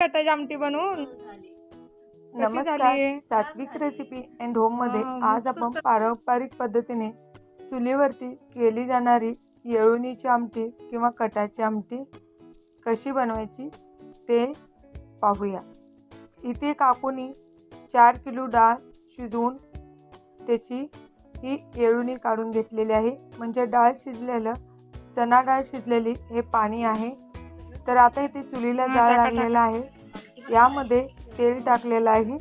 कटाची आमटी बनवून. नमस्कार झालीये? सात्विक रेसिपी अँड होममध्ये वाव, आज मस्त. आपण पारंपरिक पद्धतीने चुलीवरती केली जाणारी येळुणीची आमटी किंवा कटाची आमटी कशी बनवायची ते पाहूया. इथे काकूनी चार किलो डाळ शिजवून त्याची ही येळुणी काढून घेतलेली आहे. म्हणजे डाळ शिजलेलं चणा डाळ शिजलेली हे पाणी आहे. तर आता इथे चुलीला जाळ लागलेला आहे. यामध्ये तेल टाकलेलं आहे.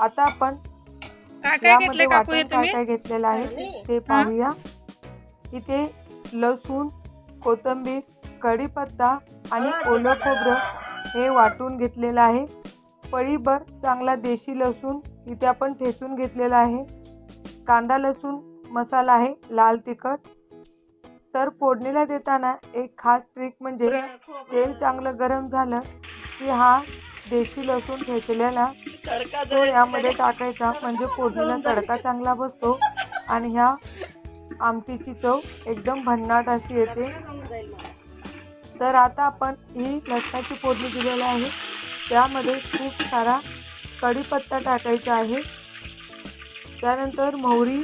आता आपण यामध्ये हे वाटण काय तुम्ही? काय घेतलेलं आहे ते पाहूया. इथे लसूण कोथिंबीर कढीपत्ता आणि ओलं खोबरं हे वाटून घेतलेलं आहे. पळीभर चांगला देशी लसूण इथे आपण ठेचून घेतलेला आहे. कांदा लसूण मसाला आहे लाल तिखट. तर फोडणीला देताना एक खास ट्रिक म्हणजे तेल चांगलं गरम झालं की हा देशी लसूण ठेचलेला तो यामध्ये टाकायचा. म्हणजे फोडणीला तडका. चांगला बसतो आणि ह्या आमटीची चव एकदम भन्नाट अशी येते. तर आता आपण ही लसणाची फोडणी दिलेली आहे. त्यामध्ये खूप सारा कढीपत्ता टाकायचा आहे. त्यानंतर मोहरी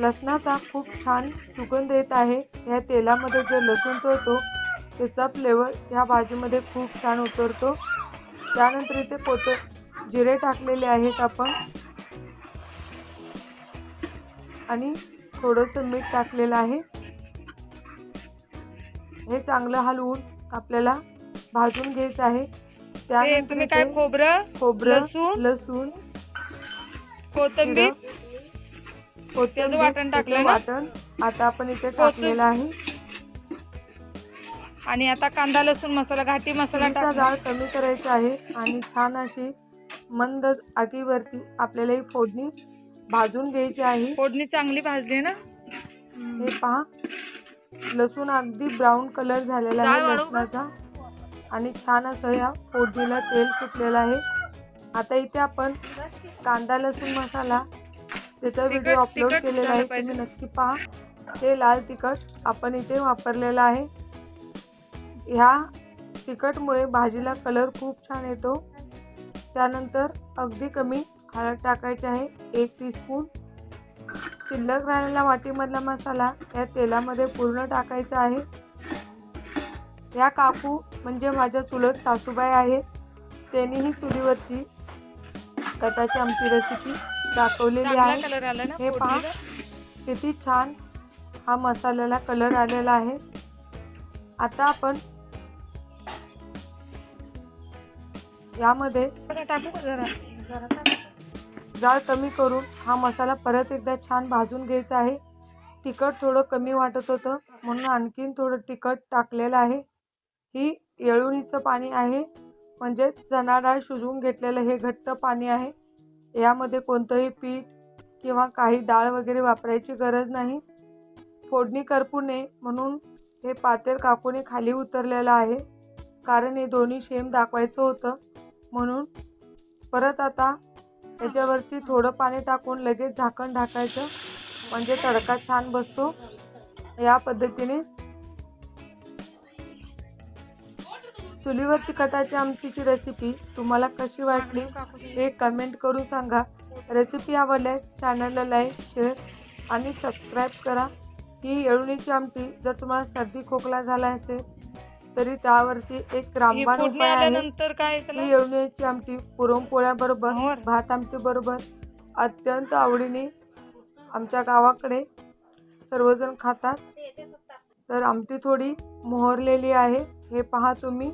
लसणाचा खूप छान सुगंध येत आहे. या तेलामध्ये जो लसूण तळतो त्याचा फ्लेवर ह्या भाजीमध्ये खूप छान उतरतो. त्यानंतर इथे कोथ जिरे टाकलेले आहेत आपण. आणि थोडंसं मीठ टाकलेलं आहे. हे चांगलं हलवून आपल्याला भाजून घ्यायचं आहे. त्यानंतर काय खोबरं खोबरं लसूण, लसूण कोथिंबीर वाटण टाकलं ना? वाटण. आता आपण इथे टाकलेलं आहे. आणि आता कांदा लसूण मसाला घाटी मसाला टाकला. जाळ कमी करायचा आहे आणि छान अशी मंद आगीवरती आपल्याला ही फोडणी भाजून घ्यायची आहे. फोडणी चांगली भाजली ना? हे पहा. लसूण अगदी ब्राऊन कलर झालेला आहे जाळ वाढवू का? लसणाचा. आणि छान असं या फोडणीला तेल सुटलेलं आहे. आता इथे आपण कांदा लसूण मसाला त्याचा व्हिडिओ अपलोड केलेला आहे. तुम्ही नक्की पहा. ते लाल तिखट आपण इथे वापरलेलं आहे. ह्या तिखटमुळे भाजीला कलर खूप छान येतो. त्यानंतर अगदी कमी हळद टाकायची आहे एक टीस्पून शिल्लक राहिलेला वाटीमधला मसाला या तेलामध्ये पूर्ण टाकायचा आहे. या काकू म्हणजे माझ्या चुलत सासूबाई आहेत. त्यांनीही चुलीवरची कटाची आमची रेसिपी दाखवलेली आहे. हे पहा? किती छान हा मसाल्याला कलर आलेला आहे. आता आपण यामध्ये. जाळ कमी करून हा मसाला परत एकदा छान भाजून घ्यायचा आहे. तिखट थोडं कमी वाटत होतं म्हणून आणखीन थोडं तिखट टाकलेलं आहे. ही येळुणीचं पाणी आहे म्हणजे चणा डाळ शिजवून घेतलेलं हे घट्ट पाणी आहे. यामध्ये कोणतंही पीठ किंवा काही डाळ वगैरे वापरायची गरज नाही. फोडणी करपू नये म्हणून हे पातेल काकूने खाली उतरलेलं आहे. कारण हे दोन्ही शेम दाखवायचं होतं. म्हणून परत आता त्याच्यावरती थोडं पाणी टाकून लगेच झाकण ढाकायचं. म्हणजे तडका छान बसतो. या पद्धतीने चुलीवरची कटाची आमटीची रेसिपी तुम्हाला कशी वाटली हे कमेंट करून सांगा. रेसिपी आवडल्यास चॅनलला लाईक शेअर आणि सबस्क्राईब करा. ही येळुणीची आमटी जर तुम्हाला सर्दी खोकला झाला असेल तरी त्यावरती एक ही रामबाण उपाय आहे? ही येळवण्याची आमटी पुरणपोळ्याबरोबर मोहर. भात आमटी बरोबर अत्यंत आवडीने आमच्या गावाकडे सर्वजण खातात. तर आमटी थोडी मोहरलेली आहे हे पहा तुम्ही.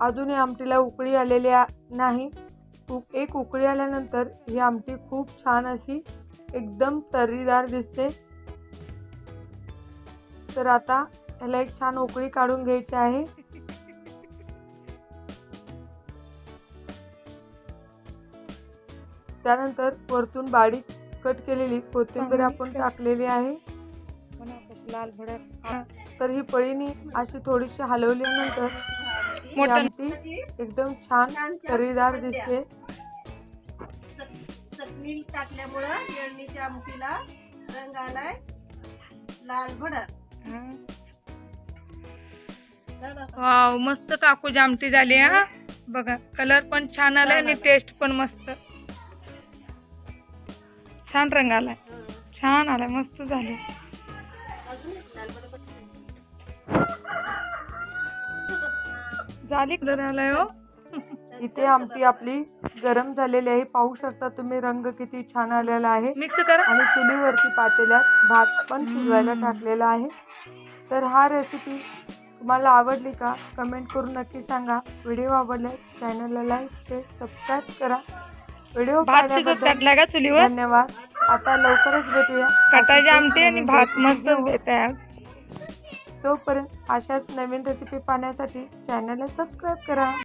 अजूनही आमटीला उकळी आलेली नाही एक उकळी आल्यानंतर ही आमटी खूप छान अशी एकदम तर्रीदार दिसते तर आता ह्याला एक छान उकळी काढून घ्यायची आहे त्यानंतर वरतून बारीक कट केलेली कोथिंबीर आपण. टाकलेली आहे कसं लाल भडक हा. तर ही पळीनी अशी थोडीशी हलवल्यानंतर ही आमटी एकदम छान तरीदार दिसते. चटणी टाकल्यामुळं येळणीच्या आमटीला रंग आलाय. लाल भडक. वाव मस्त काकू आमटी झाली हा? बघा कलर पण छान आलाय आणि टेस्ट पण मस्त. छान रंग आलाय. छान आलाय मस्त झाले. झाली कलर आलाय हो? इथे आमटी आपली गरम झालेली आहे. पाहू शकता तुम्ही रंग किती छान आलेला आहे. मिक्स करा. आणि चुलीवरती पातेल्यात भात पण शिजवायला टाकलेला आहे. तर हा रेसिपी तुम्हाला आवडली का कमेंट करून नक्की सांगा. व्हिडिओ आवडला चॅनलला लाईक शेअर सबस्क्राईब करा. व्हिडिओ का चुलीवर? धन्यवाद. आता लवकरच भेटूया. कटाची आमटी आणि भात मस्त. तोपर्यंत अशाच नवीन रेसिपी पाहण्यासाठी चॅनलला सबस्क्राईब करा.